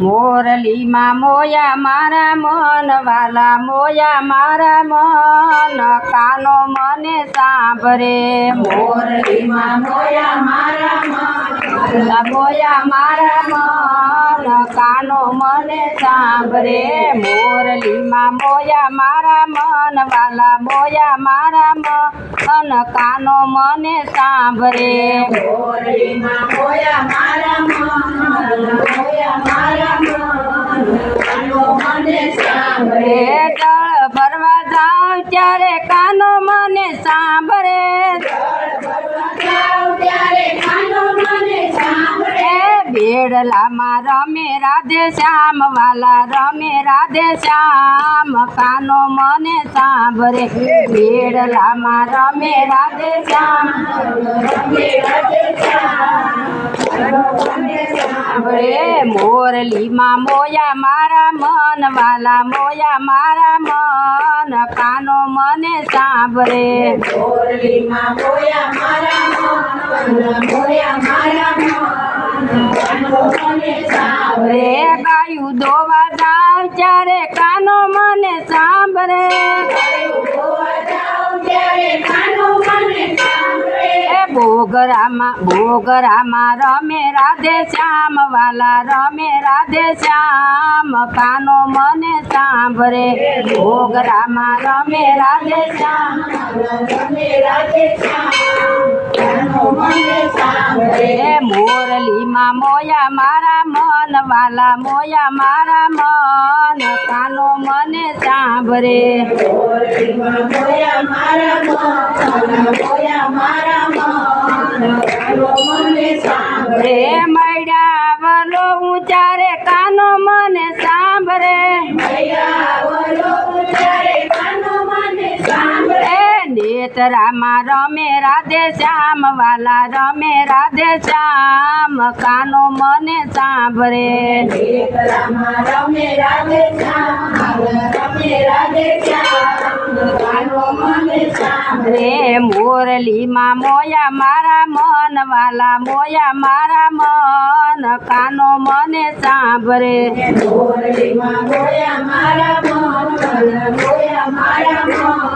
મોરલીમાં મોયા મારા મન, વાલા મોયા મારા મન, કાનો મને સાંભળે. મોરલીમાં મોયા મારા મન મોરલા મોયા મારા મન, કાનો મને સાંભળે. મોરલીમાં મોયા મારા મન, વાલા મોયા મારા મન કાનો મને સાંભળે. મારા મારા બેડલામાં રમે રાધે શ્યામ, વાલા રમે રાધે શ્યામ. કાનો મને સાંભળે. બેડલામાં રમે રાધે શ્યામ. મોરલીમાં મોયા મારા મન, વાલા મોયા મારા મન. કાનો મને સાંભળે. મોરલીમાં મોયા મારા મન મોયા મારા મન. રે ગાયું દોવા જાવ ત્યારે કાનો મને સાંભળે. બોગરામાં બોગરામાં રમે રાધે શ્યામ, વાલા રમે રાધે શ્યામ, કાનો મને સાંભળે. ભોગરામાં રમે રાધે શ્યામ રમે રાધે શ્યામ એ મોરલીમાં મોયા મારા મન વાલા, મોયા મારા મન, કાનો મને સાંભરે મોયા મારા મન મોયા મારા મન કાનો મને સાંભરે મળ્યા વલો ઉચારે કાનો મને સાંભરે મૈયા એ નેતરામાં રમે રાધે શ્યામ, વાલા રમે રાધે શ્યામ, કાનો મને સાંભળે. રમે રાધે મોરલીમાં મોયા મારા મન, વાલા મોયા મારા મન, કાનો મને સાંભળે. મોરલીમાં મોયા મારા મન મોયા મારા મને.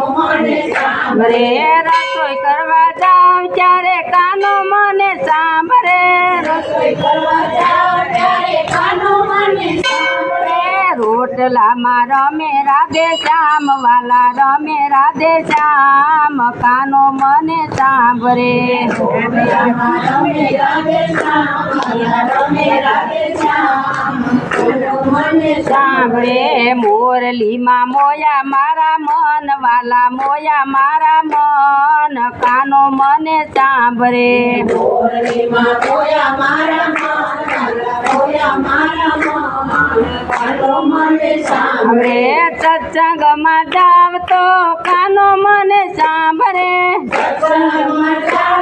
સાંભળે. રે રસોઈ કરવા જાઉં ત્યારે કાનો મને સાંભળે. રસોઈ કરવા જાઓ ત્યારે કાનો મને સાંભળે. રે રોટલામાં રમે રાધે શ્યામ વાલા રમે રાધે શ્યામ કાનો મને સાંભળે. રમે રાધે શ્યામ. સાંભળે. મોરલીમાં મોયા મારા મન વાલા મોયા મારા મન કાનો મને સાંભળે. સાંભળે. સત્સંગમાં જાવ તો કાનો મને સાંભળે. સત્સંગમાં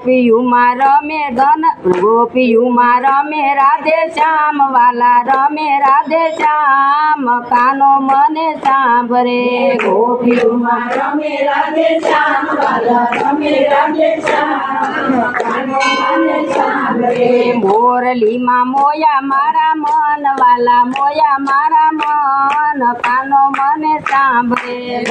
ગોપીયુમાં રમે ધન ગોપીયુમાં રમે રાધે શ્યામ વાલા રમે રાધે શ્યામ કાનો મને સાંભરે ગોપીયુમાં રમે રાધે શ્યામ વાલા રમે રાધે શ્યામ કાનો મને સાંભળે. મોરલીમાં મોયા મારા મન વાલા મોયા મારા મન કાનો મને સાંભળે.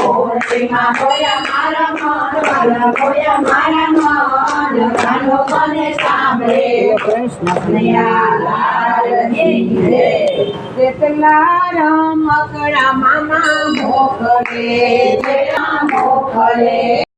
જેટલા રમકડા મામા મોકલે મોકલે